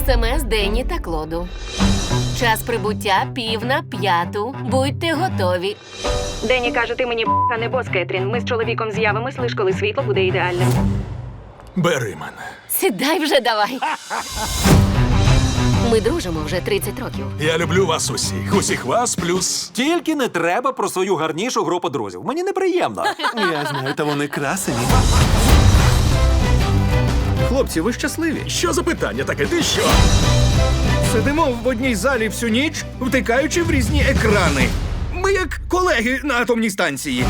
СМС Дені та Клоду. Час прибуття пів на п'яту. Будьте готові. Дені каже, ти мені б***ка не бос, Кетрін. Ми з чоловіком з'явимось, лиш коли світло буде ідеальним. Бери мене. Сідай вже давай. Ми дружимо вже 30 років. Я люблю вас усіх. Усіх вас плюс. Тільки не треба про свою гарнішу групу друзів. Мені неприємно. Я знаю, та вони красені. Хлопці, ви щасливі? Що за питання таке? Ти що? Сидимо в одній залі всю ніч, втикаючи в різні екрани. Ми як колеги на атомній станції.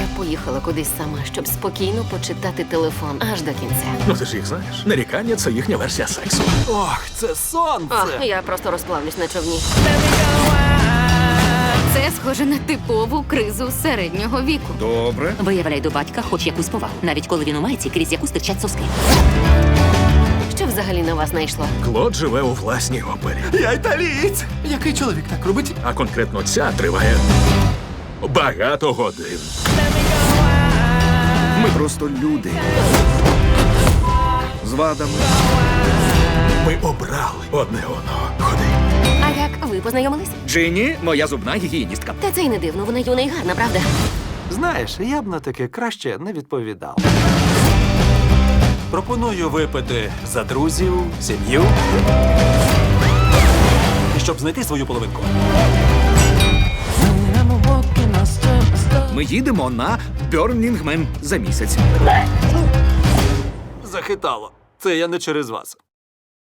Я поїхала кудись сама, щоб спокійно почитати телефон аж до кінця. Ну ти ж їх знаєш. Нарікання це їхня версія сексу. Ох, це сонце. Ах, я просто розплавлюсь на човні. Це схоже на типову кризу середнього віку. Добре. Виявляй до батька хоч якусь повагу, навіть коли він у майці, крізь яку стирчать соски. Що взагалі на вас знайшло? Клод живе у власній опері. Я італієць. Який чоловік так робить? А конкретно ця триває багато годин. Ми просто люди. З вадами. Ми обрали одне одного. Ви познайомились? Джині, моя зубна гігієністка. Та це й не дивно, вона юна і гарна, правда? Знаєш, я б на таке краще не відповідав. Пропоную випити за друзів, сім'ю. І щоб знайти свою половинку. Ми їдемо на Бьорнінгмен за місяць. Захитало. Це я не через вас.